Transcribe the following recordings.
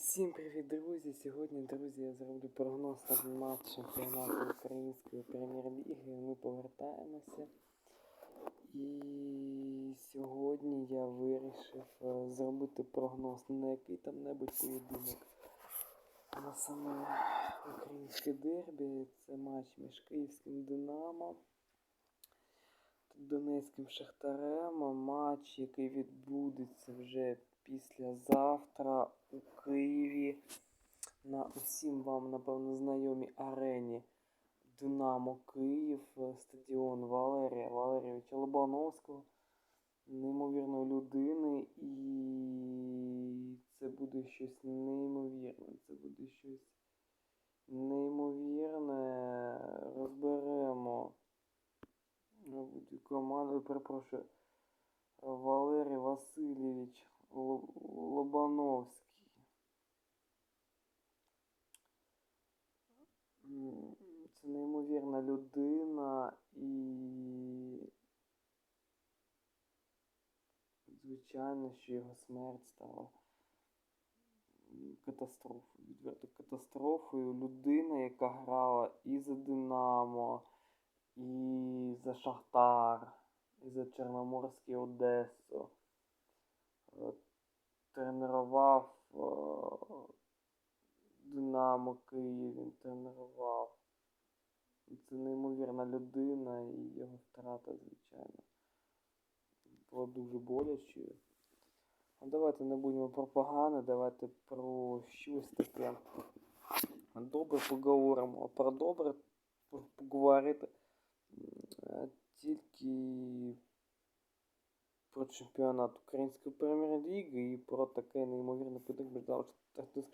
Усім привіт, друзі! Сьогодні, друзі, я зроблю прогноз на матч чемпіонату Української прем'єр-ліги. Ми повертаємося. І сьогодні я вирішив е, зробити прогноз на який там небудь поєдинок, на саме українське дербі. Це матч між Київським Динамо та Донецьким Шахтарем. Матч, який відбудеться вже післязавтра у Києві на усім вам, напевно, знайомій арені Динамо Київ, е, стадіон Валерія Валерійовича Лобановського, неймовірної людини, і це буде щось неймовірне. Це буде щось неймовірне. Розберемо команду, перепрошую, Валерій Васильович Ло- Лобановський. Це неймовірна людина і звичайно, що його смерть стала катастрофою, відверто катастрофою. Людина, яка грала і за Динамо, і за Шахтар, і за Чорноморський Одесу. Е, Тренував е, Динамо Київ, він тренував. Це неймовірна людина і його втрата, звичайно. Було дуже болячою. А давайте не будемо про погане, давайте про щось таке. Добре поговоримо. А про добре поговорити е, тільки про чемпіонат Української прем'єр-ліги і про таке неймовірне поєдинок між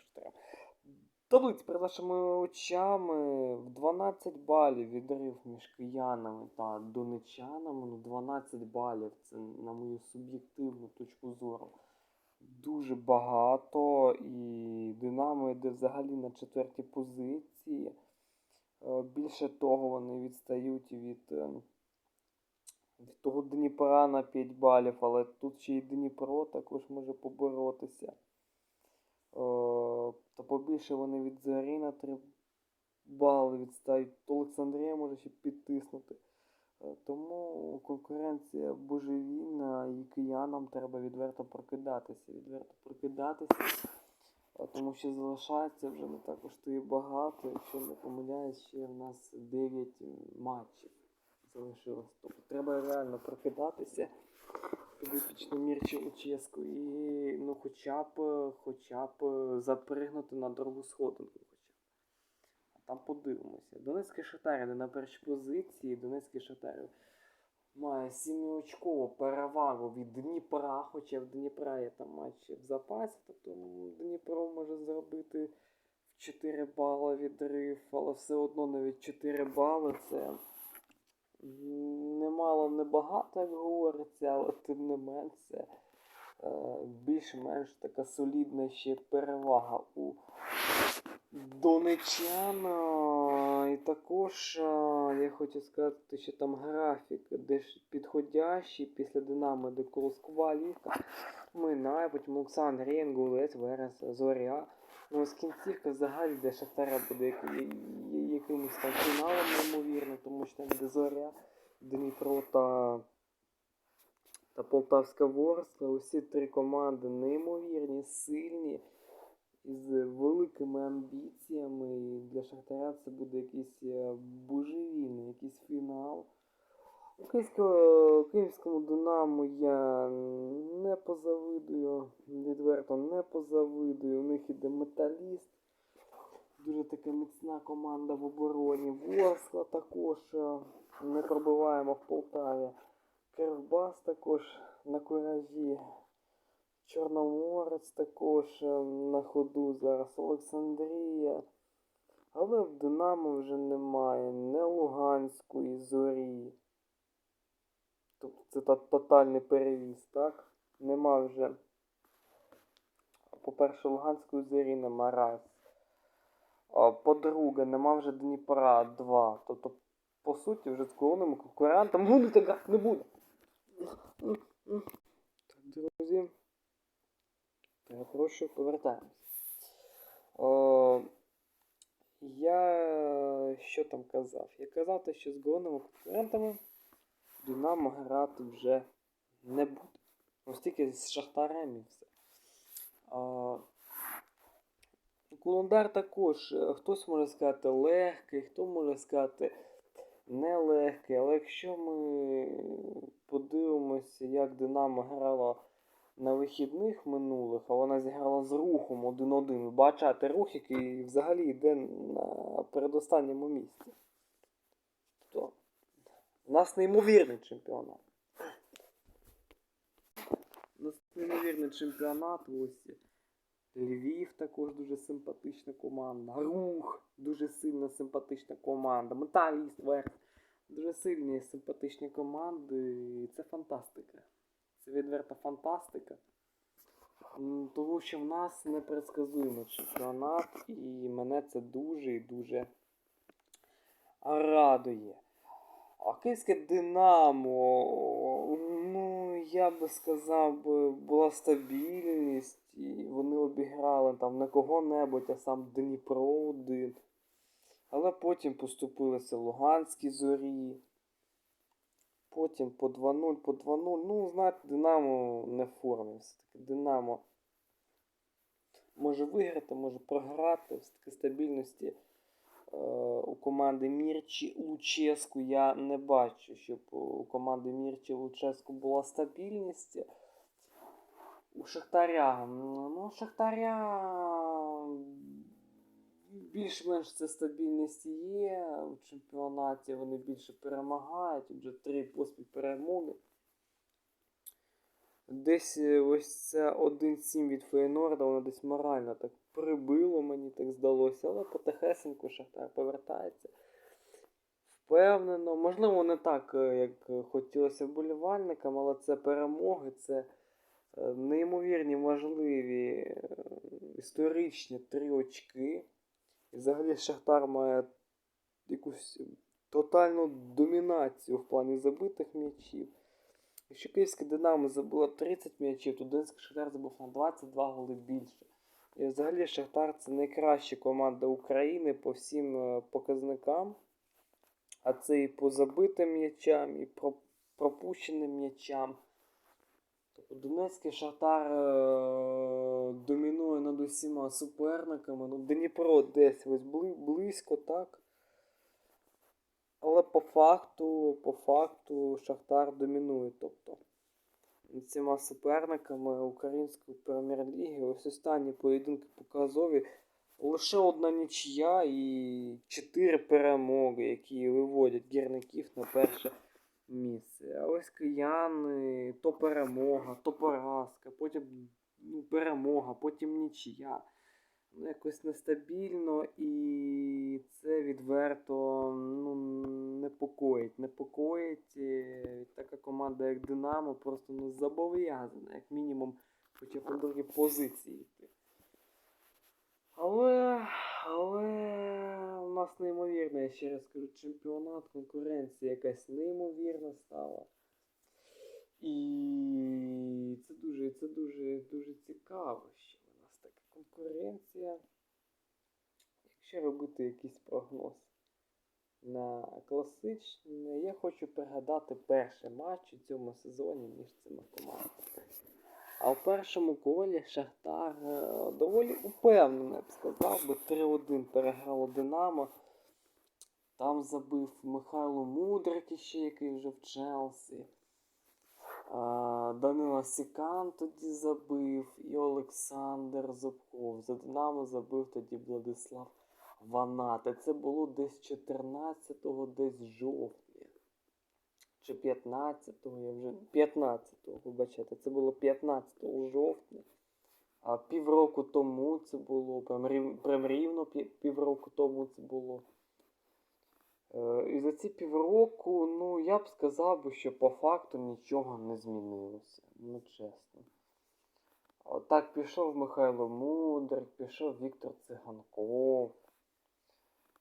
Динамо та перед вашими очами в 12 балів відрив між киянами та донечанами. Ну, 12 балів це на мою суб'єктивну точку зору. Дуже багато. І Динамо йде взагалі на четвертій позиції. Е, Більше того, вони відстають від, е, від того Дніпра на 5 балів, але тут ще й Дніпро також може поборотися. Та побільше вони від Зорі на 3 бали відстають. То Олександрія може ще підтиснути. Е, Тому конкуренція божевільна і киянам треба відверто прокидатися. Відверто прокидатися. Е, Тому що залишається вже не також то і багато. Якщо не помиляюсь, ще в нас 9 матчів залишилось. Тобто треба реально прокидатися під епічну Мірчі Луческу і ну хоча б хоча б запригнути на другу сходинку. Хоча б. А там подивимося. Донецький Шахтар іде на першій позиції. Донецький Шахтар має 7-очкову перевагу від Дніпра, хоча в Дніпра є там матч в запасі, тобто Дніпро може зробити в 4 бали відрив, але все одно навіть 4 бали це немало небагато, як говориться, але тим не менш це е, більш-менш така солідна ще перевага у донечан. І також е, я хочу сказати, що там графік дещо підходящий після Динамо, де Колоскова Ліка, Минає, потім Олександр Єнгулець, Верес, Зоря. Ну, ось кінцівка взагалі, де Шахтаря буде якимось там фіналом, неймовірно, тому що там буде Зоря, Дніпро та, та Полтавська Ворскла. Усі три команди неймовірні, сильні, із великими амбіціями. І для Шахтаря це буде якийсь е, божевільний, якийсь фінал. У Київського, Київському Динамо я не позавидую, відверто не позавидую. У них іде металіст. Дуже така міцна команда в обороні. Ворскла також е, не пробиваємо в Полтаві. Кривбас також на куражі. Чорноморець також е, на ходу зараз. Олександрія. Але в Динамо вже немає не Луганської зорі. Тобто це та- тотальний перевіз, так? Нема вже. По-перше, Луганської зорі нема раз. По-друге, нема вже Дніпра 2. Тобто, по суті, вже з головними конкурентами ну, так грати не буде. Так, друзі. Перепрошую, повертаємось. я що там казав? Я казав, те, що з головними конкурентами Динамо грати вже не буде. Ось тільки з Шахтарем і все. А, Кулондар також, е, хтось може сказати легкий, хто може сказати нелегкий. Але якщо ми подивимося, як Динамо грала на вихідних минулих, а вона зіграла з рухом 1-1. Ви бачите рух, який взагалі йде на передостанньому місці. Тобто, у нас неймовірний чемпіонат. У нас неймовірний чемпіонат. Ось Львів також дуже симпатична команда. Рух дуже сильна симпатична команда. Металіст Верх. Дуже сильні симпатичні команди. І це фантастика. Це відверта фантастика. Тому що в нас непредсказуємий чемпіонат, і мене це дуже і дуже радує. А київське Динамо, я би сказав, була стабільність, і вони обіграли там не кого-небудь, а сам Дніпро один. Але потім поступилися Луганські зорі. Потім по 2-0, по 2-0. Ну, знаєте, Динамо не в формі. Все-таки Динамо може виграти, може програти. Все-таки стабільності у команди Мірчі Луческу я не бачу, щоб у команди Мірчі Луческу була стабільність. У Шахтаря. Ну, Шахтаря більш-менш це стабільність є. У чемпіонаті вони більше перемагають. Вже три поспіль перемоги. Десь е, ось це 1-7 від Фейнорда, воно десь морально так прибило, мені так здалося, але потихесеньку Шахтар повертається. Впевнено, можливо, не так, е, як хотілося вболівальникам, але це перемоги, це е, неймовірні можливі е, історичні три очки. І взагалі Шахтар має якусь тотальну домінацію в плані забитих м'ячів. Якщо київське Динамо забило 30 м'ячів, то Донецький Шахтар забув на 22 голи більше. І взагалі Шахтар це найкраща команда України по всім е, показникам. А це і по забитим м'ячам, і по пропущеним м'ячам. Тобто Донецький Шахтар е- домінує над усіма суперниками. Ну, Дніпро десь ось близько, так. Але по факту, по факту Шахтар домінує. Тобто цими суперниками української прем'єр-ліги. Ось останні поєдинки показові. Лише одна нічия і чотири перемоги, які виводять гірників на перше місце. А ось кияни, то перемога, то поразка, потім ну, перемога, потім нічия. Ну, якось нестабільно і це відверто ну, непокоїть. Непокоїть е, така команда, як Динамо, просто не зобов'язана, як мінімум, хоча б на другій позиції йти. Але, але у нас неймовірна, я ще раз кажу, чемпіонат, конкуренція якась неймовірна стала. І це дуже, це дуже, дуже цікаво, така конкуренція. Якщо робити якийсь прогноз на класичне, я хочу пригадати перший матч у цьому сезоні між цими командами. А в першому колі Шахтар е, доволі упевнено, я б сказав, би 3-1 переграло Динамо. Там забив Михайло Мудрик ще, який вже в Челсі. Данила Сікан тоді забив і Олександр Зубков. За Динамо забив тоді Владислав Ванати. Це було десь 14-го, десь жовтня. Чи 15-го, я вже 15-го, вибачайте, це було 15 жовтня. А півроку тому це було, прям, рівно пі- півроку тому це було. Е, І за ці півроку, ну, я б сказав би, що по факту нічого не змінилося. Ну, чесно. Так пішов Михайло Мудрик, пішов Віктор Циганков.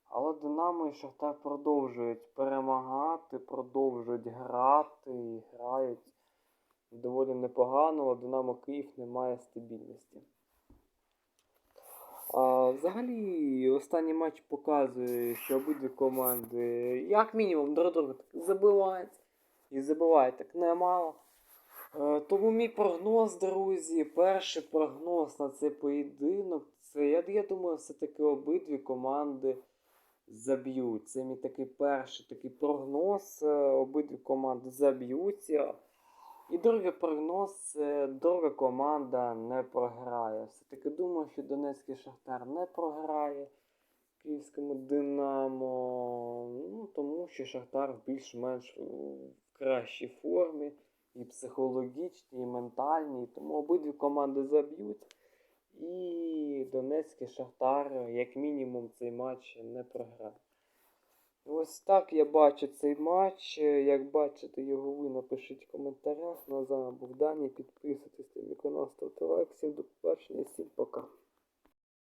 Але Динамо і Шахтар продовжують перемагати, продовжують грати і грають доволі непогано, але Динамо Київ не має стабільності. Взагалі, останній матч показує, що обидві команди, як мінімум, друг друга забивають. І забивають так немало. Е, Тому мій прогноз, друзі, перший прогноз на цей поєдинок, це я, я думаю, все-таки обидві команди заб'ють. Це мій такий перший такий прогноз. е, Обидві команди заб'ються. І другий прогноз це друга команда не програє. Все-таки думаю, що Донецький Шахтар не програє Київському Динамо. Ну, тому що Шахтар більш-менш в кращій формі і психологічній, і ментальній. Тому обидві команди заб'ють. І Донецький Шахтар, як мінімум, цей матч не програє. Ось так я бачу цей матч. Як бачите його ви, напишіть в коментарях. На Богдані. Підписуйтесь на мій канал, ставте лайк. Всім до побачення, всім